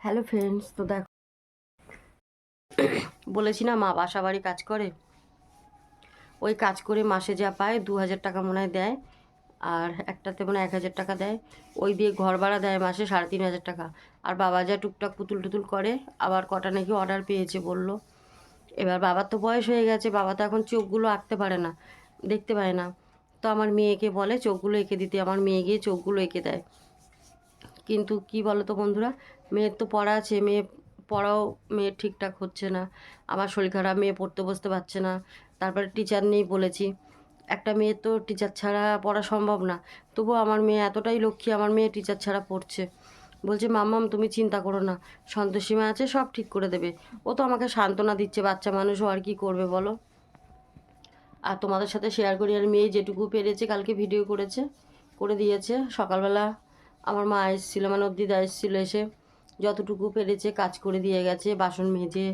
Hello friends তো দেখো, বলেছি না মা বাসা বাড়ি কাজ করে? ওই কাজ করে মাসে যা পায় দু হাজার টাকা মনে হয় দেয়, আর একটাতে মনে এক হাজার টাকা দেয়। ওই দিয়ে ঘর ভাড়া দেয় মাসে সাড়ে তিন হাজার টাকা। আর বাবা যা টুকটাক পুতুল টুতুল করে, আবার কটা নাকি অর্ডার পেয়েছে বলল। এবার বাবার তো বয়স হয়ে গেছে, বাবা তো এখন চোখগুলো আঁকতে পারে না, দেখতে পায় না। তো আমার মেয়েকে বলে, চোখগুলো এঁকে দিতে। আমার মেয়ে গিয়ে চোখগুলো এঁকে দেয়। কিন্তু কি বলো তো বন্ধুরা মেয়ের তো পড়া আছে, মেয়ে পড়াও মেয়ের ঠিকঠাক হচ্ছে না। আমার শরীর খারাপ, মেয়ে পড়তে বসতে পারছে না। তারপরে টিচার নেই বলেছি। একটা মেয়ে তো টিচার ছাড়া পড়া সম্ভব না। তবুও আমার মেয়ে এতটাই লক্ষ্মী, আমার মেয়ে টিচার ছাড়া পড়ছে। বলছে, মাম্মাম, তুমি চিন্তা করো না। সন্তোষীমা আছে, সব ঠিক করে দেবে। ও তো আমাকে সান্ত্বনা দিচ্ছে, বাচ্চা মানুষও আর কি করবে বলো? আর তোমাদের সাথে শেয়ার করি, আর মেয়ে যেটুকু পেরেছে, কালকে ভিডিও করেছে, করে দিয়েছে। সকালবেলা আমার মা এসেছিল মানে ওর দিদা এসেছিল এসে। যতটুকু পেরেছে কাজ করে দিয়ে গেছে, বাসন মেজে,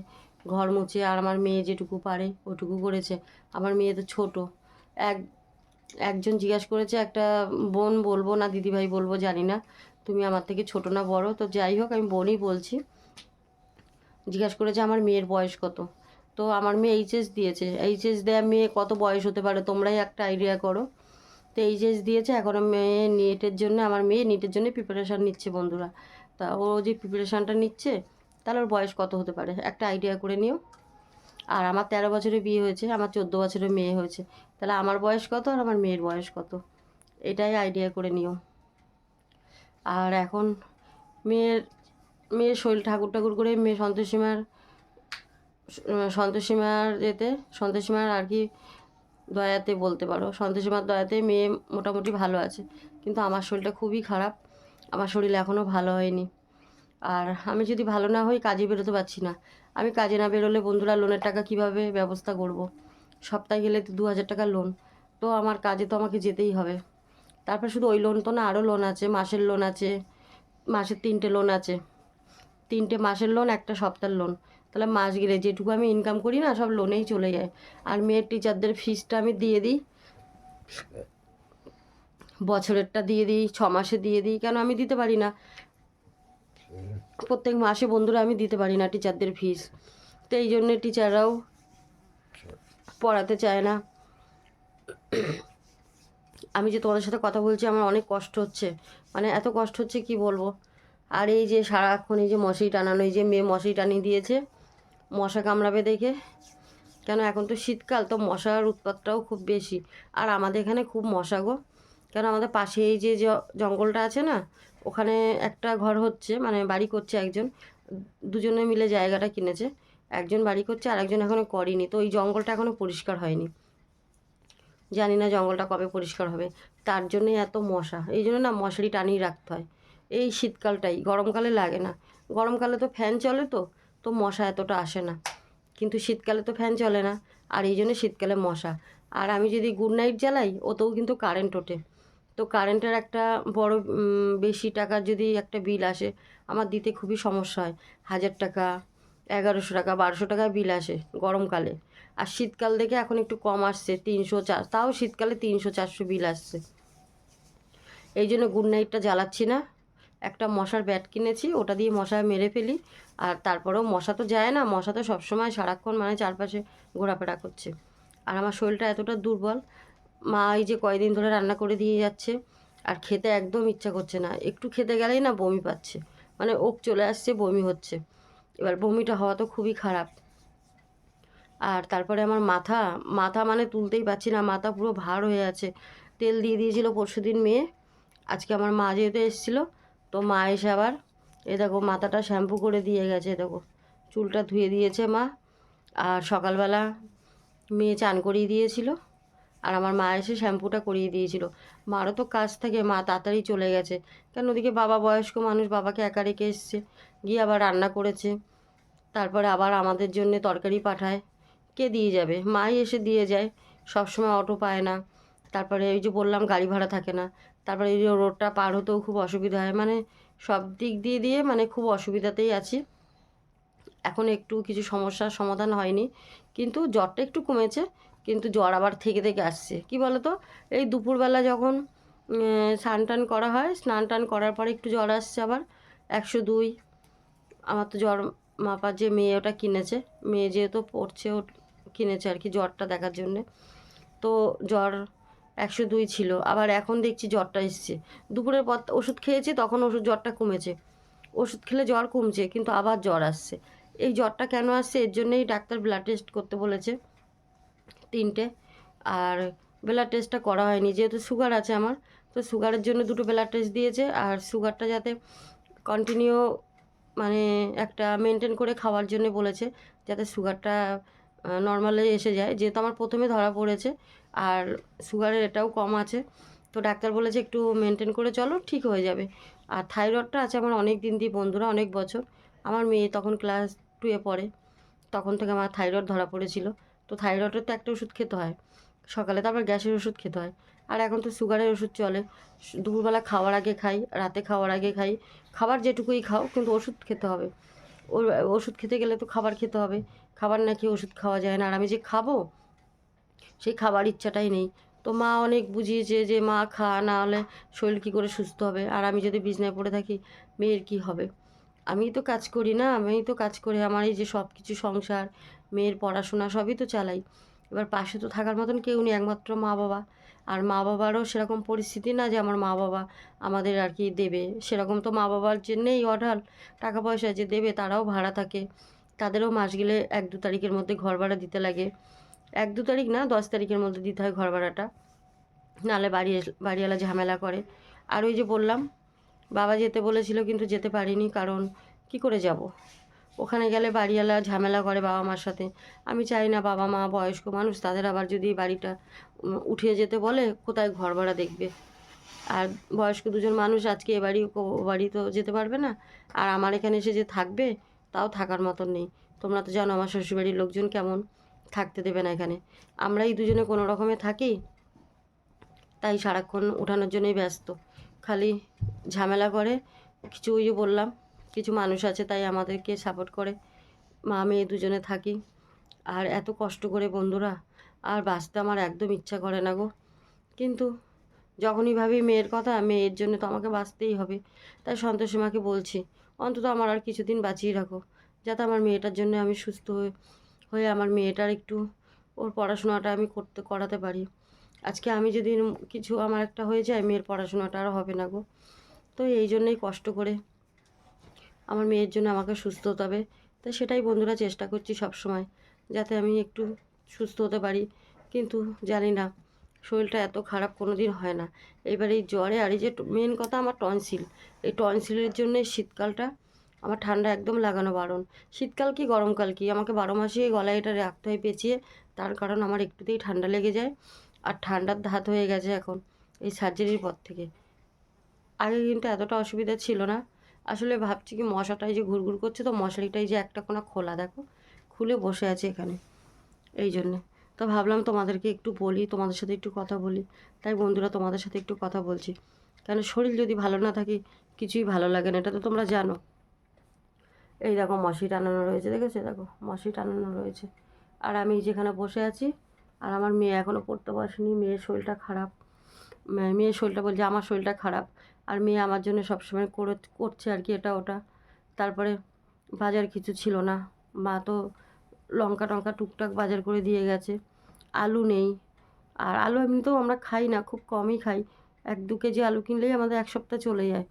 ঘর মুছে, আর আমার মেয়ে যেটুকু পারে ওটুকু করেছে। আমার মেয়ে তো ছোটো। এক, একজন জিজ্ঞাসা করেছে, একটা বোন বলব না, দিদিভাই বলব, জানি না। তুমি আমার থেকে ছোট না বড়, তো যাই হোক, আমি বোনই বলছি। জিজ্ঞাসা করেছে, আমার মেয়ের বয়স কত? তো আমার মেয়ে এইচএস দিয়েছে। এইচএস দেওয়া মেয়ে কত বয়স হতে পারে, তোমরাই একটা আইডিয়া করো। তো এইচএস দিয়েছে, এখন মেয়ে নিটের জন্য, আমার মেয়ে নিটের জন্য প্রিপারেশান নিচ্ছে বন্ধুরা। তা ও যে প্রিপারেশানটা নিচ্ছে, তাহলে ওর বয়স কত হতে পারে? একটা আইডিয়া করে নিও। আর আমার তেরো বছরে বিয়ে হয়েছে, আমার চোদ্দ বছরে মেয়ে হয়েছে, তাহলে আমার বয়স কত আর আমার মেয়ের বয়স কত? এটাই আইডিয়া করে নিও। আর এখন মেয়ের মেয়ের শরীর ঠাকুর ঠাকুর করে মেয়ে সন্তোষীমার সন্তোষীমার যেতে সন্তোষীমার আর কি দয়াতে বলতে পারো। সন্তোষীমার দয়াতে মেয়ে মোটামুটি ভালো আছে, কিন্তু আমার শরীরটা খুবই খারাপ। আমার শরীর এখনও ভালো হয়নি। আর আমি যদি ভালো না হই, কাজে বেরোতে পারছি না। আমি কাজে না বেরোলে বন্ধুরা লোনের টাকা কীভাবে ব্যবস্থা করব। সপ্তাহে গেলে তো দু হাজার টাকা লোন তো আমার কাজে তো আমাকে যেতেই হবে। তারপর শুধু ওই লোন তো না আরও লোন আছে, মাসের লোন আছে, মাসের তিনটে লোন আছে। তিনটে মাসের লোন একটা সপ্তাহের লোন তাহলে মাস গেলে যেটুকু আমি ইনকাম করি না, সব লোনেই চলে যায়। আর মেয়ের টিচারদের ফিসটা আমি দিয়ে দিই। বছরেরটা দিয়ে দিই, ছ মাসে দিয়ে দিই, কেন আমি দিতে পারি না? প্রত্যেক মাসে বন্ধুরা আমি দিতে পারি না টিচারদের ফিস। তো এই জন্যে টিচাররাও পড়াতে চায় না। আমি যে তোমাদের সাথে কথা বলছি, আমার অনেক কষ্ট হচ্ছে। মানে এত কষ্ট হচ্ছে কি বলব? আর এই যে সারাক্ষণ এই যে মশারি টানানো, এই যে মেয়ে মশারি টানিয়ে দিয়েছে, মশা কামড়াবে দেখে। কেন এখন তো শীতকাল, তো মশার উৎপাতটাও খুব বেশি। আর আমাদের এখানে খুব মশা গো। কেন আমাদের পাশে এই যে জঙ্গলটা আছে না, ওখানে একটা ঘর হচ্ছে মানে বাড়ি করছে একজন, দুজনে মিলে জায়গাটা কিনেছে, একজন বাড়ি করছে আর একজন এখনও করেনি, তো ওই জঙ্গলটা এখনও পরিষ্কার হয়নি। জানি না জঙ্গলটা কবে পরিষ্কার হবে, তার জন্যে এত মশা, এই জন্য না মশারি টানিয়ে রাখতে হয়। এই শীতকালটাই, গরমকালে লাগে না, গরমকালে তো ফ্যান চলে তো তো মশা এতটা আসে না, কিন্তু শীতকালে তো ফ্যান চলে না, আর এই জন্য শীতকালে মশা। আর আমি যদি গুড নাইট জ্বালাই, ওতেও কিন্তু কারেন্ট ওঠে। তো কারেন্টের একটা বড় বেশি টাকার যদি একটা বিল আসে, আমার দিতে খুবই সমস্যা হয়। হাজার টাকা, এগারোশো টাকা, বারোশো টাকা বিল আসে গরমকালে। আর শীতকাল দেখে এখন একটু কম আসছে, তিনশো চার, তাও শীতকালে তিনশো চারশো বিল আসছে। এই জন্য গুড নাইটটা জ্বালাচ্ছি না। একটা মশার ব্যাট কিনেছি, ওটা দিয়ে মশা মেরে ফেলি। আর তারপরেও মশা তো যায় না, মশা তো সবসময় সারাক্ষণ মানে চারপাশে ঘোরাফেরা করছে। আর আমার শরীরটা এতটা দুর্বল মা এই যে কয়দিন ধরে রান্না করে দিয়ে যাচ্ছে, আর খেতে একদম ইচ্ছা করছে না। একটু খেতে গেলেই না বমি পাচ্ছে। মানে ওক চলে আসছে, বমি হচ্ছে। এবার বমিটা হওয়া তো খুবই খারাপ। আর তারপরে আমার মাথা মাথা মানে তুলতেই পারছি না, মাথা পুরো ভার হয়ে আছে। তেল দিয়ে দিয়েছিল পরশুদিন মেয়ে। আজকে আমার মা যেহেতু এসেছিল, তো মা এসে আবার, এ দেখো মাথাটা শ্যাম্পু করে দিয়ে গেছে, এ দেখো। চুলটা ধুয়ে দিয়েছে মা। আর সকালবেলা মেয়ে চান করিয়ে দিয়েছিল। আর আমার মা এসে শ্যাম্পুটা করিয়ে দিয়েছিল। মারও তো কাজ থেকে, মা তাড়াতাড়ি চলে গেছে। কেন ওদিকে বাবা, বয়স্ক মানুষ বাবাকে একা রেখে এসছে। গিয়ে আবার রান্না করেছে। তারপরে আবার আমাদের জন্য তরকারি পাঠায়। কে দিয়ে যাবে? মাই এসে দিয়ে যায়। সবসময় অটো পায় না। তারপরে ওই যে বললাম, গাড়ি ভাড়া থাকে না। তারপরে এই যে রোডটা পার হতেও খুব অসুবিধা হয়। মানে সব দিক দিয়ে দিয়ে মানে খুব অসুবিধাতেই আছি। এখন একটু কিছু সমস্যার সমাধান হয়নি। কিন্তু জ্বরটা একটু কমেছে। কিন্তু জ্বর আবার থেকে থেকে আসছে। কি বলো তো এই দুপুরবেলা যখন স্নান টান করা হয়, স্নান টান করার পরে একটু জ্বর আসছে আবার, একশো দুই। আমার তো জ্বর মাপার যে মেয়ে ওটা কিনেছে, মেয়ে যেহেতু পড়ছে ও কিনেছে আর কি জ্বরটা দেখার জন্যে। তো জ্বর একশো দুই ছিল, আবার এখন দেখছি জ্বরটা এসছে। দুপুরের পর ওষুধ খেয়েছি, তখন ওষুধ জ্বরটা কমেছে। ওষুধ খেলে জ্বর কমছে, কিন্তু আবার জ্বর আসছে। এই জ্বরটা কেন আসছে? এর জন্যই ডাক্তার ব্লাড টেস্ট করতে বলেছে। তিনটে। আর ব্লাড টেস্টটা করা হয়নি, যেহেতু সুগার আছে আমার, তো সুগারের জন্য দুটো ব্লাড টেস্ট দিয়েছে। আর সুগারটা যাতে কন্টিনিউ মানে একটা মেনটেন করে খাওয়ার জন্য বলেছে, যাতে সুগারটা নর্মালে এসে যায়। যেহেতু আমার প্রথমে ধরা পড়েছে, আর সুগারের এটাও কম আছে, তো ডাক্তার বলেছে একটু মেনটেন করে চলো, ঠিক হয়ে যাবে। আর থাইরয়েডটা আছে আমার অনেক দিন দিয়ে বন্ধুরা, অনেক বছর। আমার মেয়ে তখন ক্লাস টুয়ে পড়ে, তখন থেকে আমার থাইরয়েড ধরা পড়েছিল। তো থাইরয়েডের তো একটা ওষুধ খেতে হয়। সকালে তারপর গ্যাসের ওষুধ খেতে হয়। আর এখন তো সুগারের ওষুধ চলে। দুপুরবেলা খাওয়ার আগে খাই, রাতে খাওয়ার আগে খাই। খাবার যেটুকুই খাও, কিন্তু ওষুধ খেতে হবে। ওর ওষুধ খেতে গেলে তো খাবার খেতে হবে। খাবার নাকি ওষুধ খাওয়া যায় না। আর আমি যে খাব, সেই খাবার ইচ্ছাটাই নেই। তো মা অনেক বুঝিয়েছে যে, মা, খা, না হলে শরীর কী করে সুস্থ হবে? আর আমি যদি বিছনায় পড়ে থাকি, মেয়ের কী হবে? আমি তো কাজ করি না। আমি তো কাজ করি আমার এই যে সব কিছু সংসার মেয়ের পড়াশোনা সবই তো চালাই। এবার পাশে তো থাকার মতন কেউ নেই, একমাত্র মা বাবা। আর মা বাবারও সেরকম পরিস্থিতি না যে আমার মা বাবা আমাদের আর কি দেবে। সেরকম তো মা বাবার যে নেই অঢাল টাকা পয়সা যে দেবে তারাও ভাড়া থাকে। তাদেরও মাস গেলে এক দু তারিখের মধ্যে ঘর ভাড়া দিতে লাগে। এক দু তারিখ না, দশ তারিখের মধ্যে দিতে হয় ঘর ভাড়াটা। নাহলে বাড়ি বাড়িওয়ালা ঝামেলা করে। আর ওই যে বললাম, বাবা যেতে বলেছিল কিন্তু যেতে পারিনি কারণ কি করে যাব? ওখানে গেলে বাড়িওয়ালা ঝামেলা করে বাবা মার সাথে। আমি চাই না বাবা মা, বয়স্ক মানুষ, তাদের আবার যদি বাড়িটা উঠিয়ে যেতে বলে, কোথায় ঘর ভাড়া দেখবে? আর বয়স্ক দুজন মানুষ আজকে এ বাড়ি, ও বাড়ি তো যেতে পারবে না। আর আমার এখানে এসে যে থাকবে, তাও থাকার মতন নেই। তোমরা তো জানো আমার শ্বশুরবাড়ির লোকজন কেমন, থাকতে দেবে না এখানে। আমরাই দুজনে কোনো রকমে থাকি, তাই সারাক্ষণ ওঠানোর জন্যই ব্যস্ত। খালি ঝামেলা করে, কিছু ওই যে বললাম কিছু মানুষ আছে, তাই আমাদেরকে সাপোর্ট করে। মা মেয়ে দুজনে থাকি। আর এত কষ্ট করে বন্ধুরা, আর বাঁচতে আমার একদম ইচ্ছা করে না গো। কিন্তু যখনই ভাবি মেয়ের কথা, মেয়ের জন্য তো আমাকে বাঁচতেই হবে। তাই সন্তোষী মাকে বলছি, অন্তত আমার আর কিছুদিন বাঁচিয়ে রাখো, যাতে আমার মেয়েটার জন্য আমি সুস্থ হয়ে হয়ে আমার মেয়েটার একটু ওর পড়াশোনাটা আমি করতে, করাতে পারি। আজকে আমি যদি কিছু আমার একটা হয়ে যায়, মেয়ের পড়াশোনাটা আর হবে না গো। তো এই জন্যই কষ্ট করে আমার মেয়ের জন্য আমাকে সুস্থ হতে হবে। তো সেটাই বন্ধুরা চেষ্টা করছি সব সময় যাতে আমি একটু সুস্থ হতে পারি। কিন্তু জানি না, শরীরটা এত খারাপ কোনো দিন হয় না। এবার এই জ্বরে, আর এই যে মেন কথা আমার টনসিল এই টনসিলের জন্য শীতকালটা আমার ঠান্ডা একদম লাগানো বারণ। শীতকাল কি, গরমকাল কি? আমাকে বারো মাসে গলায় এটা রাখতে হয় পেঁচিয়ে, তার কারণ আমার একটুতেই ঠান্ডা লেগে যায়। আর ঠান্ডার ধাত হয়ে গেছে এখন, এই সার্জারির পর থেকে। আগে কিন্তু এতটা অসুবিধা ছিল না। আসলে ভাবছি কি মশাটাই যে ঘুরঘুর করছে, তো মশারিটাই যে একটা কোনা খোলা, দেখো। খুলে বসে আছে এখানে। এই জন্যে। তো ভাবলাম তোমাদেরকে একটু বলি, তোমাদের সাথে একটু কথা বলি। তাই বন্ধুরা, তোমাদের সাথে একটু কথা বলছি। কেন শরীর যদি ভালো না থাকে, কিছুই ভালো লাগে না, এটা তো তোমরা জানো। এই দেখো মশি টানানো রয়েছে, দেখেছ? দেখো মশি টানানো রয়েছে। আর আমি যেখানে বসে আছি, আর আমার মেয়ে এখনও পড়তে বসেনি, মেয়ের শরীরটা খারাপ। মেয়ের শরীরটা বলছে, আমার শরীরটা খারাপ। আর মেয়ে আমার জন্য সবসময় করে, করছে আর কি এটা ওটা। তারপরে বাজার কিছু ছিল না। মা তো লঙ্কা টঙ্কা টুকটাক বাজার করে দিয়ে গেছে। আলু নেই। আর আলু এমনিতেও আমরা খাই না, খুব কমই খাই। এক দু কেজি আলু কিনলেই আমাদের এক সপ্তাহ চলে যায়।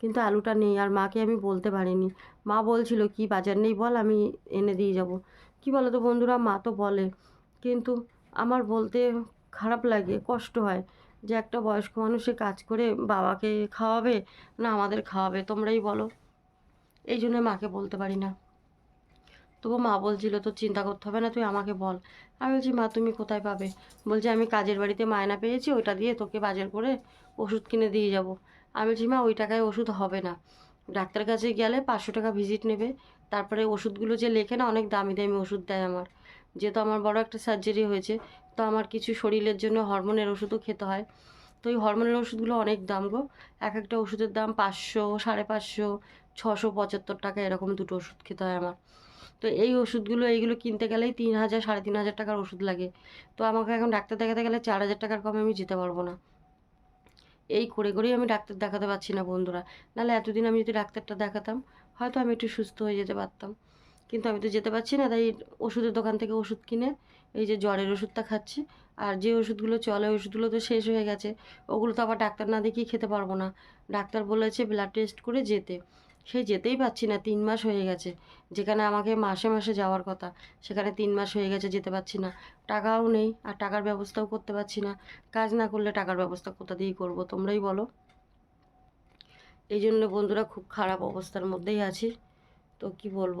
কিন্তু আলুটা নেই আর মাকে আমি বলতে পারিনি। মা বলছিল, কি বাজার নেই বল, আমি এনে দিয়ে যাব। কি বলো তো বন্ধুরা, মা তো বলে। কিন্তু আমার বলতে খারাপ লাগে, কষ্ট হয়। যে একটা বয়স্ক মানুষে কাজ করে বাবাকে খাওয়াবে? না, আমাদের খাওয়াবে, তোমরাই বলো। এই জন্য মাকে বলতে পারি না। তবু মা বলছিল তো চিন্তা করতে হবে না, তুই আমাকে বল। আমি বলছি, মা, তুমি কোথায় পাবে? বলছে, আমি কাজের বাড়িতে মায়না পেয়েছি, ওইটা দিয়ে তোকে বাজার করে ওষুধ কিনে দিয়ে যাব। আমি বলছি, মা, ওই টাকায় ওষুধ হবে না। ডাক্তার কাছে গেলে পাঁচশো টাকা ভিজিট নেবে। তারপরে ওষুধগুলো যে লেখে না, অনেক দামি দামি ওষুধ দেয় আমার। যেহেতু আমার বড় একটা সার্জারি হয়েছে তো আমার কিছু শরীরের জন্য হরমোনের ওষুধও খেতে হয়। তো এই হরমোনের ওষুধগুলো অনেক দাম গো। এক একটা ওষুধের দাম পাঁচশো, সাড়ে পাঁচশো, ছশো পঁচাত্তর টাকা এরকম দুটো ওষুধ খেতে হয় আমার। তো এই ওষুধগুলো, এইগুলো কিনতে গেলেই তিন হাজার, সাড়ে তিন হাজার টাকার ওষুধ লাগে। তো আমাকে এখন ডাক্তার দেখাতে গেলে চার হাজার টাকার কমে আমি যেতে পারব না। এই করে করেই আমি ডাক্তার দেখাতে পারছি না বন্ধুরা। নাহলে এতদিন আমি যদি ডাক্তারটা দেখাতাম, হয়তো আমি একটু সুস্থ হয়ে যেতে পারতাম। কিন্তু আমি তো যেতে পারছি না, তাই ওষুধের দোকান থেকে ওষুধ কিনে এই যে জ্বরের ওষুধটা খাচ্ছি, আর যে ওষুধগুলো চলে ওষুধগুলো তো শেষ হয়ে গেছে, ওগুলো তো আবার ডাক্তার না দেখিয়ে খেতে পারব না। ডাক্তার বলেছে ব্লাড টেস্ট করে যেতে। সেই যেতেই পারছি না, তিন মাস হয়ে গেছে, যেখানে আমাকে মাসে মাসে যাওয়ার কথা, সেখানে তিন মাস হয়ে গেছে যেতে পারছি না। টাকাও নেই, আর টাকার ব্যবস্থাও করতে পারছি না। কাজ না করলে টাকার ব্যবস্থা কোথা দিয়েই করব, তোমরাই বলো। এই জন্য বন্ধুরা খুব খারাপ অবস্থার মধ্যেই আছি, তো কি বলব?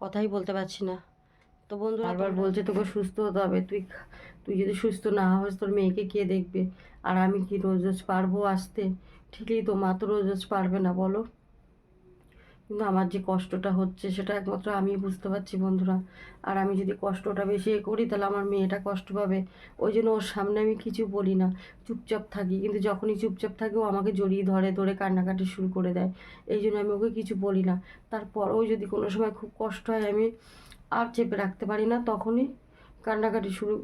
কথাই বলতে পারছি না। তো বন্ধু বারবার বলছে তোকে সুস্থ হতে হবে। তুই তুই যদি সুস্থ না হস তোর মেয়েকে কে দেখবে? আর আমি কি রোজ রোজ পারব আসতে? ঠিকই তো মা তো রোজ রোজ পারবে না বলো। কিন্তু আমার যে কষ্টটা হচ্ছে সেটা একমাত্র আমি বুঝতে পারছি বন্ধুরা। আর আমি যদি কষ্টটা বেশি এ করি তাহলে আমার মেয়েটা কষ্ট পাবে। ওই জন্য ওর সামনে আমি কিছু বলি না। চুপচাপ থাকি। কিন্তু যখনই চুপচাপ থাকে ও আমাকে জড়িয়ে ধরে ধরে কান্নাকাটি শুরু করে দেয়। এই জন্য আমি ওকে কিছু বলি না। তারপরেও যদি কোনো সময় খুব কষ্ট হয় আমি আর চেপে রাখতে পারি না তখনই। কান্নাকাটি শুরু,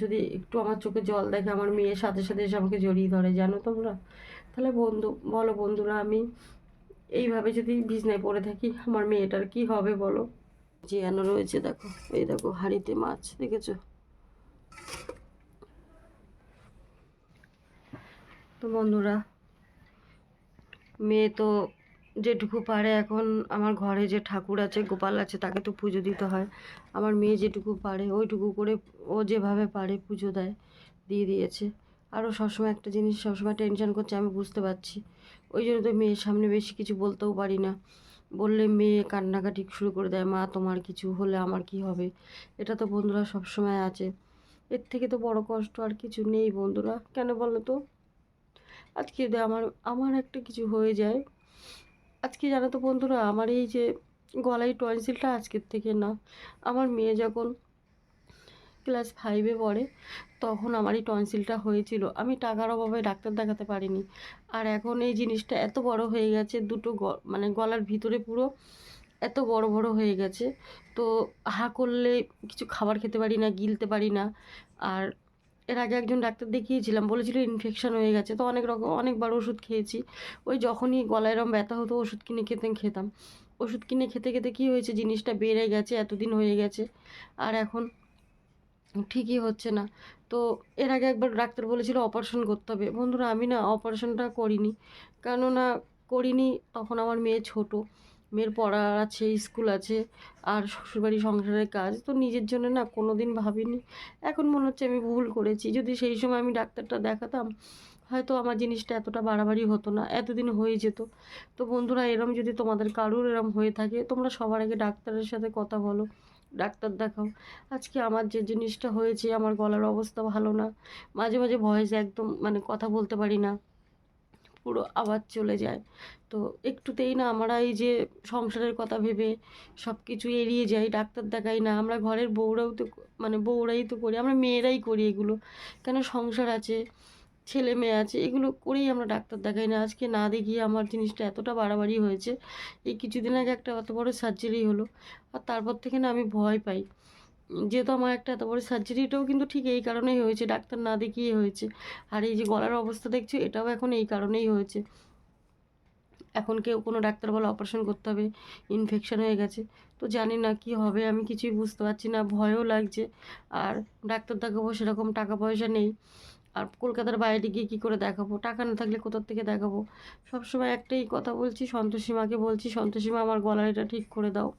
যদি একটু আমার চোখে জল দেখে আমার মেয়ের সাথে সাথে এসে আমাকে জড়িয়ে ধরে, জানো তোমরা? তাহলে বন্ধু, বলো বন্ধুরা, আমি এইভাবে যদি বিছনায় পড়ে থাকি, আমার মেয়েটার কি হবে বলো? যে জিয়ানো রয়েছে, দেখো, এই দেখো, হাঁড়িতে মাছ, দেখেছ? তো বন্ধুরা, মেয়ে তো যেটুকু পারে এখন আমার ঘরে যে ঠাকুর আছে, গোপাল আছে, তাকে তো পুজো দিতে হয়। আমার মেয়ে যেটুকু পারে ওইটুকু করে ও যেভাবে পারে পুজো দেয়, দিয়ে দিয়েছে। আরও সবসময় একটা জিনিস সবসময় টেনশন করছে, আমি বুঝতে পারছি। ওই জন্য তো মেয়ের সামনে বেশি কিছু বলতেও পারি না। বললে মেয়ে কান্নাকাটি শুরু করে দেয়, মা, তোমার কিছু হলে আমার কি হবে? এটা তো বন্ধুরা সবসময় আছে। এর থেকে তো বড় কষ্ট আর কিছু নেই বন্ধুরা। কেন বলো তো? আজকে আমার আমার একটা কিছু হয়ে যায় আজকে জানো তো বন্ধুরা, আমার এই যে গলায় টনসিলটা আজকের থেকে না, আমার মেয়ে যখন ক্লাস ফাইভে পড়ে, তখন আমার এই টনসিলটা হয়েছিল। আমি টাকার অভাবে ডাক্তার দেখাতে পারিনি। আর এখন এই জিনিসটা এত বড় হয়ে গেছে, দুটো মানে গলার ভিতরে পুরো এত বড় বড় হয়ে গেছে। তো হা করলে কিছু খাবার খেতে পারি না, গিলতে পারি না। আর এর আগে একজন ডাক্তার দেখিয়েছিলাম, বলেছিল ইনফেকশন হয়ে গেছে। তো অনেক রকম, অনেকবার ওষুধ খেয়েছি। ওই যখনই গলায় এরম ব্যথা হতো, ওষুধ কিনে খেতে খেতাম। ওষুধ কিনে খেতে খেতে কী হয়েছে, জিনিসটা বেড়ে গেছে, এতদিন হয়ে গেছে। আর এখন ঠিকই হচ্ছে না। তো এর আগে একবার ডাক্তার বলেছিল অপারেশন করতে হবে। বন্ধুরা, আমি না অপারেশনটা করিনি। কেননা করিনি, তখন আমার মেয়ে ছোট। মেয়ের পড়া আছে, স্কুল আছে, আর শ্বশুরবাড়ি সংসারের কাজ, তো নিজের জন্য না কোনো দিন ভাবিনি। এখন মনে হচ্ছে আমি ভুল করেছি। যদি সেই সময় আমি ডাক্তারটা দেখাতাম, হয়তো আমার জিনিসটা এতটা বাড়াবাড়ি হতো না, এতদিন হয়ে যেত। তো বন্ধুরা, এরম যদি তোমাদের কারুর এরম হয়ে থাকে, তোমরা সবার আগে ডাক্তারের সাথে কথা বলো, ডাক্তার দেখাও। আজকে আমার যে জিনিসটা হয়েছে, আমার গলার অবস্থা ভালো না, মাঝে মাঝে ভয়েস একদম মানে কথা বলতে পারি না। পুরো আওয়াজ চলে যায়। তো একটুতেই না আমরা এই যে সংসারের কথা ভেবে সব কিছু এড়িয়ে যাই, ডাক্তার দেখাই না, আমরা ঘরের বউরাও তো মানে বউরাই তো করি, আমরা মেয়েরাই করি এগুলো। কেন সংসার আছে, ছেলে মেয়ে আছে, এগুলো করেই আমরা ডাক্তার দেখাই না। আজকে না দেখিয়ে আমার জিনিসটা এতটা বাড়াবাড়ি হয়েছে, এই কিছুদিন আগে একটা অত বড় সার্জারি হলো, আর তারপর থেকে না আমি ভয় পাই। যেহেতু আমার একটা এত বড় সার্জারিটাও কিন্তু ঠিক এই কারণেই হয়েছে, ডাক্তার না দেখিয়ে হয়েছে। আর এই যে গলার অবস্থা দেখছ, এটাও এখন এই কারণেই হয়েছে। এখন কেউ কোনো ডাক্তার বলে অপারেশন করতে হবে ইনফেকশন হয়ে গেছে। তো জানি না কি হবে, আমি কিছুই বুঝতে পারছি না, ভয়ও লাগছে। আর ডাক্তার দেখাবো সেরকম টাকা পয়সা নেই। আর কলকাতার বাইরে গিয়ে কী করে দেখাবো? টাকা না থাকলে কোথার থেকে দেখাবো? সবসময় একটাই কথা বলছি সন্তোষীমাকে বলছি সন্তোষীমা আমার গলার এটা ঠিক করে দাও।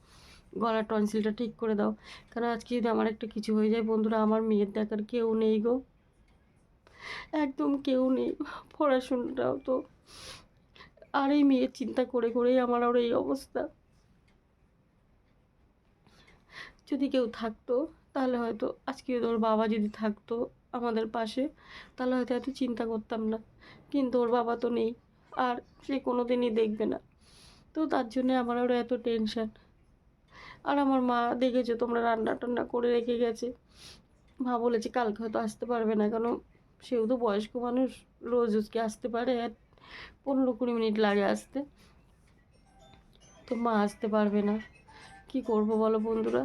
গলার টনসিলটা ঠিক করে দাও। কারণ আজকে যদি আমার একটা কিছু হয়ে যায়, বন্ধুরা, আমার মেয়ের দেখার কেউ নেই গো। একদম কেউ নেই। পড়াশোনাটাও তো। আর এই মেয়ের চিন্তা করে করেই আমার আর এই অবস্থা। যদি কেউ থাকতো, তাহলে হয়তো আজকে ওর বাবা যদি থাকতো আমাদের পাশে, তাহলে হয়তো এত চিন্তা করতাম না। কিন্তু ওর বাবা তো নেই। আর সে কোনো দিনই দেখবে না। তো তার জন্যে আমার আরও এত টেনশন আর আমার মা দেখেছ তোমরা রান্না টান্না করে রেখে গেছে। মা বলেছে, কালকে হয়তো আসতে পারবে না, কেন সেও তো বয়স্ক মানুষ, রোজ রোজকে আসতে পারে, আর পনেরো কুড়ি মিনিট লাগে আসতে। তো মা আসতে পারবে না। কি করব বলো বন্ধুরা?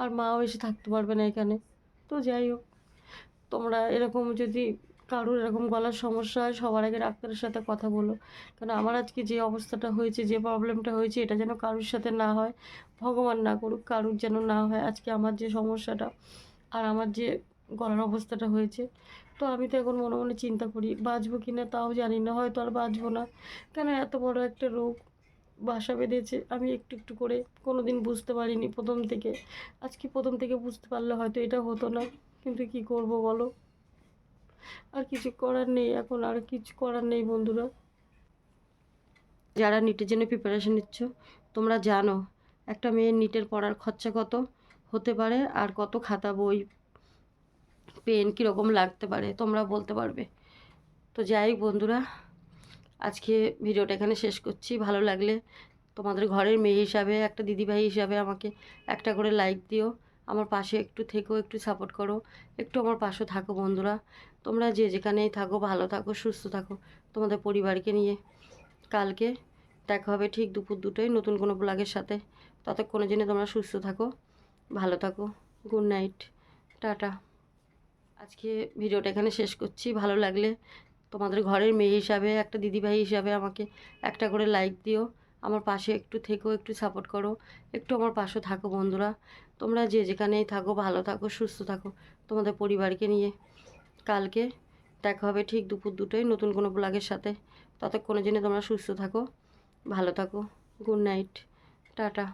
আর মাও এসে থাকতে পারবে না এখানে। তো যাই হোক, তোমরা এরকম যদি কারোর এরকম গলার সমস্যা হয়, সবার আগে ডাক্তারের সাথে কথা বলো। কারণ আমার আজকে যে অবস্থাটা হয়েছে, যে প্রবলেমটা হয়েছে, এটা যেন কারোর সাথে না হয়, ভগবান না করুক, কারোর যেন না হয়, আজকে আমার যে সমস্যাটা আর আমার যে গলার অবস্থাটা হয়েছে। তো আমি তো এখন মনে মনে চিন্তা করি, বাঁচবো কি না তাও জানি না, হয়তো আর বাঁচবো না। কেন এত বড় একটা রোগ, বাসা বেঁধেছে, আমি একটু একটু করে কোনো দিন বুঝতে পারিনি প্রথম থেকে। আজকে প্রথম থেকে বুঝতে পারলে হয়তো এটা হতো না, কিন্তু কি করব বলো? আর কিছু করার নেই, এখন আর কিছু করার নেই বন্ধুরা। যারা নিটের জন্য প্রিপারেশন নিচ্ছ, তোমরা জানো, একটা মেয়ের নিটের পড়ার খরচা কত হতে পারে আর কত খাতা বই পেন কীরকম লাগতে পারে, তোমরা বলতে পারবে। তো যাই বন্ধুরা, আজকে ভিডিওটা এখানে শেষ করছি। ভালো লাগলে তোমাদের ঘরের মেয়ে হিসাবে, একটা দিদিভাই হিসাবে আমাকে একটা করে লাইক দিও। আমার পাশে একটু থেকো, একটু সাপোর্ট করো। একটু আমার পাশে থাকো বন্ধুরা। তোমরা যে যেখানেই থাকো, ভালো থাকো, সুস্থ থাকো, তোমাদের পরিবারকে নিয়ে কালকে দেখা হবে ঠিক দুপুর দুটোয় নতুন কোনো ব্লগের সাথে। ততক্ষণের জন্য তোমরা সুস্থ থাকো, ভালো থাকো গুড নাইট টাটা। আজকে ভিডিওটা এখানে শেষ করছি। ভালো লাগলে তোমাদের ঘরের মেয়ে হিসাবে, একটা দিদিভাই হিসাবে আমাকে একটা করে লাইক দিও। আমার পাশে একটু থেকো, একটু সাপোর্ট করো, একটু আমার পাশে থাকো বন্ধুরা। তোমরা যে যেখানেই থাকো, ভালো থাকো, সুস্থ থাকো, তোমাদের পরিবারকে নিয়ে। কালকে। দেখা হবে ঠিক দুপুর দুটোয় নতুন কোনো ব্লগের সাথে। ততক্ষণের জন্য তোমরা সুস্থ থাকো, ভালো থাকো গুড নাইট টাটা।